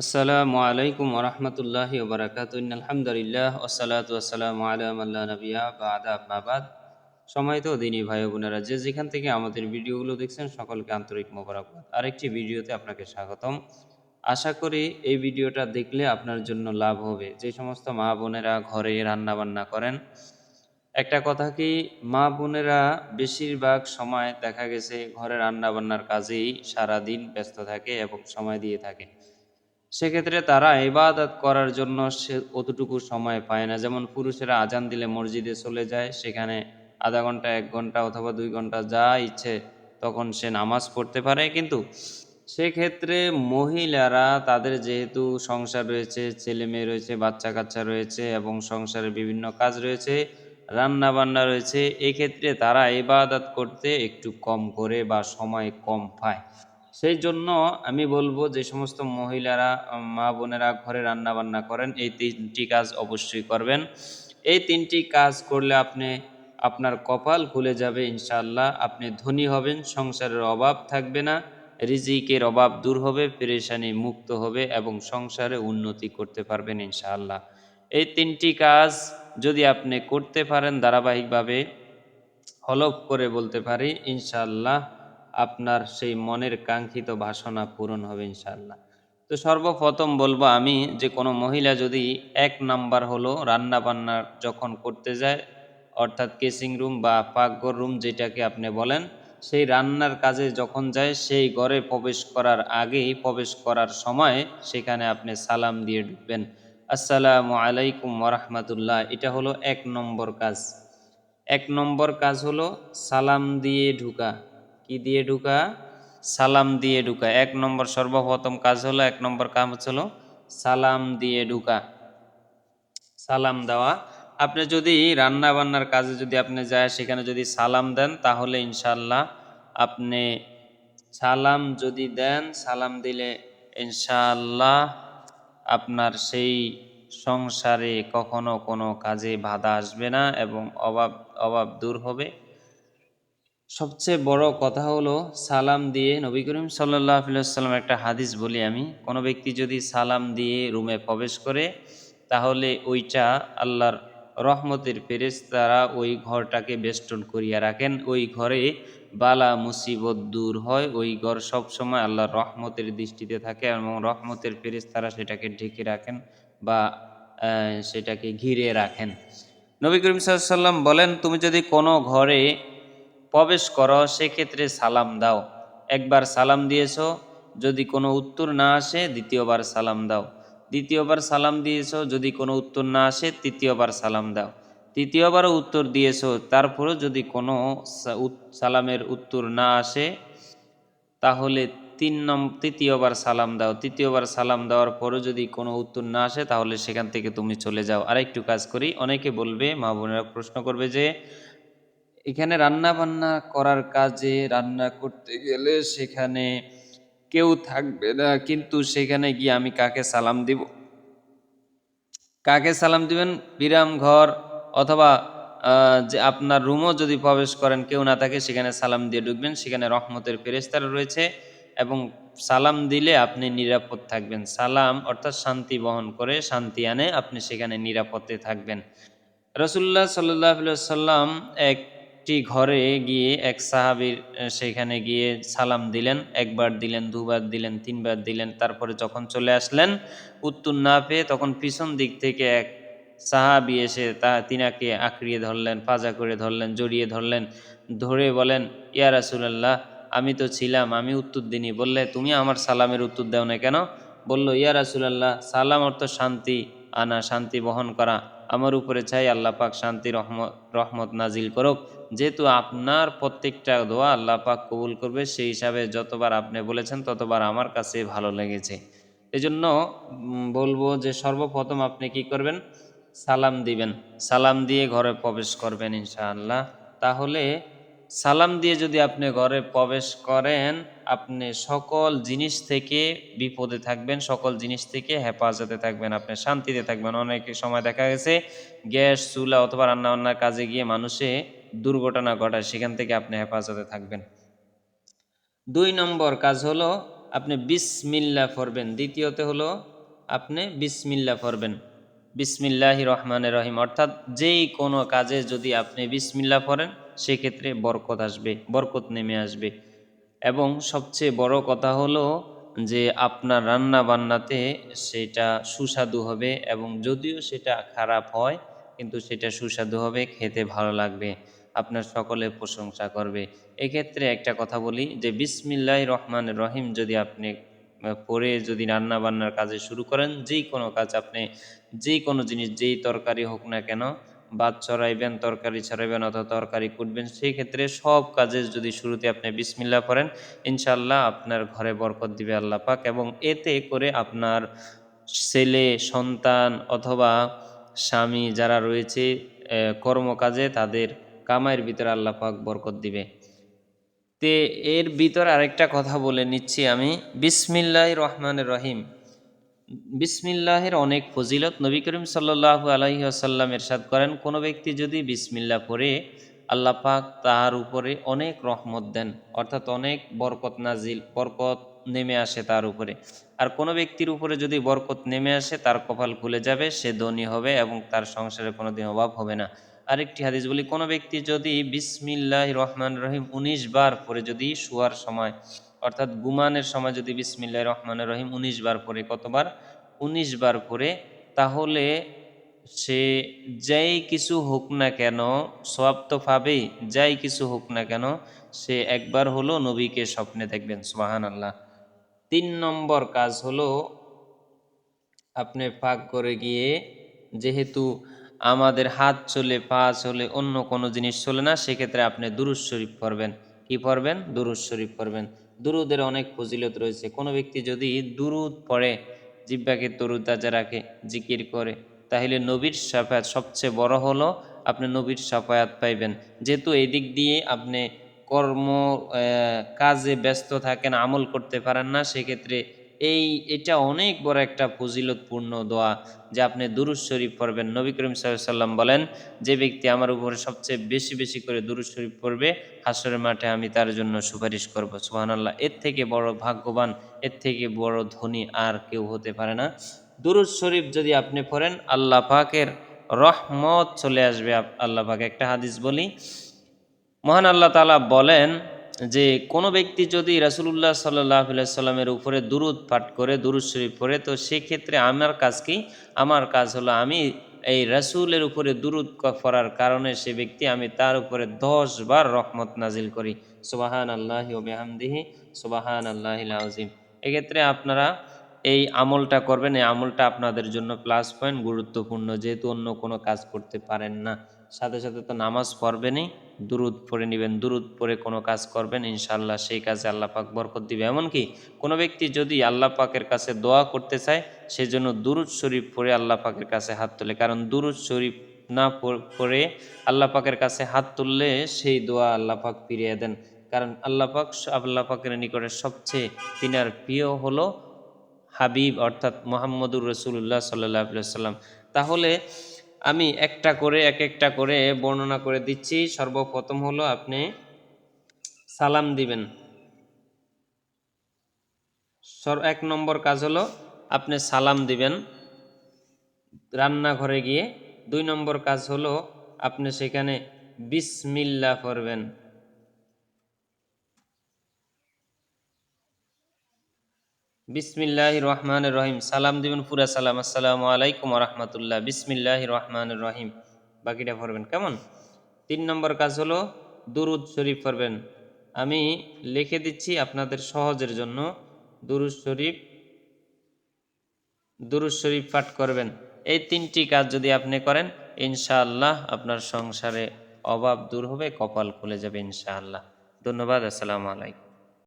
আসসালামু আলাইকুম ওরহমতুল্লাহি ওবরাকাত। আলহামদুলিল্লাহ ওসালাত আলাম আল্লাহ নবিয়া বাদা আবাদ সময় তো দিনী ভাই বোনেরা, যে যেখান থেকে আমাদের ভিডিওগুলো দেখছেন, সকলকে আন্তরিক মোবারকবাদ। আরেকটি ভিডিওতে আপনাকে স্বাগতম। আশা করি এই ভিডিওটা দেখলে আপনার জন্য লাভ হবে। যে সমস্ত মা বোনেরা ঘরে রান্না বান্না করেন, একটা কথা কি, মা বোনেরা বেশিরভাগ সময় দেখা গেছে ঘরে রান্না বান্নার কাজেই সারাদিন ব্যস্ত থাকে এবং সময় দিয়ে থাকে সেক্ষেত্রে তারা ইবাদত করার জন্য সে অতটুকু সময় পায় না। যেমন পুরুষেরা আজান দিলে মসজিদে চলে যায়, সেখানে আধা ঘণ্টা, এক ঘণ্টা অথবা দুই ঘণ্টা যা ইচ্ছে তখন সে নামাজ পড়তে পারে। কিন্তু সেক্ষেত্রে মহিলারা তাদের যেহেতু সংসার রয়েছে ছেলে মেয়ে রয়েছে বাচ্চা কাচ্চা রয়েছে এবং সংসারের বিভিন্ন কাজ রয়েছে রান্না বান্না রয়েছে, এক্ষেত্রে তারা ইবাদত করতে একটু কম করে বা সময় কম পায়। সেই জন্য আমি বলব যে সমস্ত মহিলারা মা বোনেরা ঘরে রান্না বান্না করেন, এই তিনটি কাজ অবশ্যই করবেন। এই তিনটি কাজ করলে আপনি, আপনার কপাল খুলে যাবে ইনশাআল্লাহ। আপনি ধনী হবেন, সংসারের অভাব থাকবে না, রিজিকের অভাব দূর হবে, পেরেশানি মুক্ত হবে এবং সংসারে উন্নতি করতে পারবেন ইনশাআল্লাহ। এই তিনটি কাজ যদি আপনি করতে পারেন ধারাবাহিকভাবে, হলফ করে বলতে পারি, ইনশাআল্লাহ আপনার সেই মনের কাঙ্ক্ষিত বাসনা পূরণ হবে ইনশাল্লাহ তো সর্বপ্রথম বলব আমি যে কোনো মহিলা যদি এক নাম্বার হলো রান্না বান্নার যখন করতে যায়, অর্থাৎ কেসিং রুম বা পাকঘর রুম যেটাকে আপনি বলেন, সেই রান্নার কাজে যখন যায়, সেই ঘরে প্রবেশ করার আগেই প্রবেশ করার সময় সেখানে আপনি সালাম দিয়ে ঢুকবেন। আসসালামু আলাইকুম ওরহমতুল্লাহ এটা হলো এক নম্বর কাজ। এক নম্বর কাজ হলো সালাম দিয়ে ঢুকা। কি দিয়ে ঢুকা? সালাম দিয়ে ঢুকা। এক নম্বর সর্বপ্রথম কাজ হলো, এক নম্বর কাজ হলো সালাম দিয়ে ঢুকা। সালাম দেওয়া। আপনি যদি রান্না বান্নার কাজে যদি আপনি যায়, সেখানে যদি সালাম দেন, তাহলে ইনশাল্লাহ আপনি সালাম যদি দেন, সালাম দিলে ইনশাল্লাহ আপনার সেই সংসারে কখনো কোনো কাজে বাধা আসবে না এবং অভাব অভাব দূর হবে। সবচেয়ে বড় কথা হলো সালাম দিয়ে নবী করিম সাল্লাহ একটা হাদিস বলি আমি। কোনো ব্যক্তি যদি সালাম দিয়ে রুমে প্রবেশ করে, তাহলে ওইটা আল্লাহর রহমতের পেরেস তারা ওই ঘরটাকে বেষ্টন করিয়া রাখেন। ওই ঘরে বালা মুসিবত দূর হয়, ওই ঘর সবসময় আল্লাহর রহমতের দৃষ্টিতে থাকে এবং রহমতের পেরেস তারা সেটাকে ঢেকে রাখেন বা সেটাকে ঘিরে রাখেন। নবী করিম সাল্লাম বলেন, তুমি যদি কোনো ঘরে প্রবেশ করো, সেক্ষেত্রে সালাম দাও। একবার সালাম দিয়েছ, যদি কোনো উত্তর না আসে, দ্বিতীয়বার সালাম দাও। দ্বিতীয়বার সালাম দিয়েছ, যদি কোনো উত্তর না আসে, তৃতীয়বার সালাম দাও। তৃতীয়বারও উত্তর দিয়েছ, তারপরেও যদি কোনো সালামের উত্তর না আসে, তাহলে তিন নম তৃতীয়বার সালাম দাও। তৃতীয়বার সালাম দেওয়ার পরও যদি কোনো উত্তর না আসে, তাহলে সেখান থেকে তুমি চলে যাও। আরেকটু কাজ করি। অনেকে বলবে, মা বোনেরা প্রশ্ন করবে যে এখানে রান্না বান্না করার কাজে রান্না করতে গেলে সেখানে কেউ থাকবে না, কিন্তু সেখানে গিয়ে আমি কাকে সালাম দিব? কাকে সালাম দিবেন? বিরাম ঘর অথবা যে আপনার রুমও যদি প্রবেশ করেন, কেউ না থাকে, সেখানে সালাম দিয়ে ঢুকবেন। সেখানে রহমতের ফেরেস্তার রয়েছে এবং সালাম দিলে আপনি নিরাপদ থাকবেন। সালাম অর্থাৎ শান্তি বহন করে শান্তি আনে, আপনি সেখানে নিরাপদে থাকবেন। রসুল্লাহ সাল্লাহ সাল্লাম এক একটি ঘরে গিয়ে এক সাহাবির সেখানে গিয়ে সালাম দিলেন, একবার দিলেন, দুবার দিলেন, তিনবার দিলেন, তারপরে যখন চলে আসলেন উত্তর না পেয়ে তখন পিছন দিক থেকে এক সাহাবি এসে তা, তিনাকে আঁকড়িয়ে ধরলেন পাজা করে ধরলেন, জড়িয়ে ধরলেন, ধরে বলেন, ইয়া রাসুলাল্লাহ, আমি তো ছিলাম, আমি উত্তর দিনই বললে, তুমি আমার সালামের উত্তর দাও না কেন? বলল, ইয়া রাসুলাল্লাহ, সালাম অর্থ শান্তি। আনা শান্তি বহন করা। আমার উপরে চাই আল্লাহ পাক শান্তি, রহমত রহমত নাজিল করুক। যেহেতু আপনার প্রত্যেকটা দোয়া আল্লাহ পাক কবুল করবে, সেই হিসাবে যতবার আপনি বলেছেন ততবার আমার কাছে ভালো লেগেছে। এজন্য বলব যে সর্বপ্রথম আপনি কি করবেন? সালাম দিবেন। সালাম দিয়ে ঘরে প্রবেশ করবেন ইনশাআল্লাহ। তাহলে সালাম দিয়ে যদি আপনি ঘরে প্রবেশ করেন, আপনি সকল জিনিস থেকে বিপদে থাকবেন, সকল জিনিস থেকে হেফাজতে থাকবেন, আপনি শান্তিতে থাকবেন। অনেক সময় দেখা গেছে, গ্যাস, চুলা অথবা রান্না বান্নার কাজে গিয়ে মানুষে দুর্ঘটনা ঘটায়, সেখান থেকে আপনি হেফাজতে থাকবেন। দুই নম্বর কাজ হলো, আপনি বিসমিল্লা ফরবেন দ্বিতীয়তে হলো, আপনি বিসমিল্লা পড়বেন। বিসমিল্লাহি রহমানের রহিম। অর্থাৎ যেই কোনো কাজে যদি আপনি বিসমিল্লা পড়েন সেক্ষেত্রে বরকত আসবে, বরকত নেমে আসবে। এবং সবচেয়ে বড় কথা হলো যে, আপনার রান্না বান্নাতে সেটা সুস্বাদু হবে এবং যদিও সেটা খারাপ হয়, কিন্তু সেটা সুস্বাদু হবে, খেতে ভালো লাগবে, আপনার সকলে প্রশংসা করবে। এক্ষেত্রে একটা কথা বলি যে বিসমিল্লাহ রহমান রহিম যদি আপনি পরে যদি রান্না বান্নার কাজে শুরু করেন, যেই কোনো কাজ আপনি, যেই কোনো জিনিস, যেই তরকারি হোক না কেন ভাত ছড়াইবেন তরকারি ছড়াইবেন অথবা তরকারি কুটবেন, সেই ক্ষেত্রে সব কাজের যদি শুরুতে আপনি বিসমিল্লা পড়েন ইনশাল্লাহ আপনার ঘরে বরকত দিবে আল্লাহ পাক এবং এতে করে আপনার ছেলে, সন্তান অথবা স্বামী যারা রয়েছে কর্মকাজে তাদের কামাইয়ের ভিতরে আল্লাহ পাক বরকত দিবে। তে এর ভিতর আরেকটা কথা বলে নিচ্ছি আমি বিসমিল্লাহ রহমানের রহিম। বিসমিল্লাহের অনেক ফজিলত নবী করিম সাল্লাহ আলহি আসাল্লাম এরশাদ করেন, কোনো ব্যক্তি যদি বিসমিল্লা পড়ে, আল্লাহ পাক তার উপরে অনেক রহমত দেন, অর্থাৎ অনেক বরকত নাজিল বরকত নেমে আসে তার উপরে। আর কোনো ব্যক্তির উপরে যদি বরকত নেমে আসে, তার কপাল খুলে যাবে, সে ধনী হবে এবং তার সংসারে কোনোদিন অভাব হবে না। আরেকটি হাদিস বলি, কোনো ব্যক্তি যদি বিসমিল্লাহ রহমান রহিম উনিশ বার পরে যদি শোয়ার সময় অর্থাৎ গুমানের সময় যদি বিসমিল্লাহ রহমান রহিম উনিশ বার পরে কতবার? উনিশ বার পরে তাহলে সে যাই কিছু হোক না কেন সব তো যাই কিছু হোক না কেন, সে একবার হলো নবীকে স্বপ্নে দেখবেন সোহান আল্লাহ তিন নম্বর কাজ হলো আপনি ফাঁক করে গিয়ে, যেহেতু আমাদের হাত চলে, পা চলে, অন্য কোনো জিনিস চলে না, সেক্ষেত্রে আপনি দুরুজ শরীফ পড়বেন। কি পড়বেন? দুরুজ শরীফ পড়বেন। দুরুদের অনেক ফজিলত রয়েছে। কোনো ব্যক্তি যদি দুরুদ পড়ে, জিব্বাকে তরুতাজা রাখে, জিকির করে, তাহলে নবীর সাফায়াত সবচেয়ে বড় হলো আপনি নবীর সাফায়াত পাইবেন। যেহেতু এই দিক দিয়ে আপনি কর্ম কাজে ব্যস্ত থাকেন, আমল করতে পারেন না, সেক্ষেত্রে এই, এটা অনেক বড় একটা ফজিলতপূর্ণ দোয়া যে আপনি দুরুজ শরীফ পড়বেন। নবী করিম সাল্লাম বলেন, যে ব্যক্তি আমার উপরে সবচেয়ে বেশি বেশি করে দুরুজ শরীফ পড়বে, হাসরের মাঠে আমি তার জন্য সুপারিশ করব। সুবহানাল্লাহ, এর থেকে বড় ভাগ্যবান, এর থেকে বড় ধনী আর কেউ হতে পারে না। দুরুজ শরীফ যদি আপনি পড়েন, আল্লাহ পাকের রহমত চলে আসবে। আল্লাহ পাক একটা হাদিস বলি, মহান আল্লাহ তাআলা বলেন যে কোনো ব্যক্তি যদি রাসুলুল্লাহ সাল্লাহ সাল্লামের উপরে দুরুদ পাঠ করে, দুরুদ শরীফ পড়ে, তো সেক্ষেত্রে আমার কাজ কি? আমার কাজ হলো আমি এই রাসূলের উপরে দুরুদ ক- পড়ার কারণে সে ব্যক্তি, আমি তার উপরে দশ বার রহমত নাজিল করি। সুবাহান আল্লাহ ওবেহামদিহি সুবাহান আল্লাহ আজিম এক্ষেত্রে আপনারা এই আমলটা করবেন। এই আমলটা আপনাদের জন্য প্লাস পয়েন্ট গুরুত্বপূর্ণ, যেহেতু অন্য কোনো কাজ করতে পারেন না। সাথে সাথে তো নামাজ পড়বেনই, দুরুদ পড়ে নেবেন, দুরুদ পড়ে কোনো কাজ করবেন ইনশাল্লাহ সেই কাজে আল্লাহ পাক বরকত দিবে। এমনকি কোনো ব্যক্তি যদি আল্লাহ পাকের কাছে দোয়া করতে চায়, সেজন্য দুরুদ শরীফ পড়ে আল্লাহ পাকের কাছে হাত তোলে। কারণ দুরুদ শরীফ না পড়ে আল্লাহ পাকের কাছে হাত তুললে সেই দোয়া আল্লাহ পাক ফিরিয়ে দেন। কারণ আল্লাহ পাক আল্লাহ পাকের নিকটে সবচেয়ে তিনার প্রিয় হলো হাবিব, অর্থাৎ মোহাম্মদুর রসুল্লাহ সাল্লাহ সাল্লাম তাহলে আমি একটা করে, এক একটা করে বর্ণনা করে দিচ্ছি। সর্বপ্রথম হলো আপনি সালাম দিবেন। এক নম্বর কাজ হলো আপনি সালাম দিবেন রান্নাঘরে গিয়ে। দুই নম্বর কাজ হলো আপনি সেখানে বিসমিল্লা করবেন বিসমিল্লাহ রহমান রহিম সালাম দিবেন, পুরা সালাম। আসসালামু আলাইকুম রহমতুল্লাহ বিসমিল্লাহ রহমান রহিম বাকিটা পড়বেন, কেমন? তিন নম্বর কাজ হলো, দুরুদ শরীফ পড়বেন। আমি লিখে দিচ্ছি আপনাদের সহজের জন্য। দুরুদ শরীফ দুরুদ শরীফ পাঠ করবেন। এই তিনটি কাজ যদি আপনি করেন, ইনশাআল্লাহ আপনার সংসারে অভাব দূর হবে, কপাল খুলে যাবে ইনশাআল্লাহ। ধন্যবাদ, আসসালামু আলাইকুম।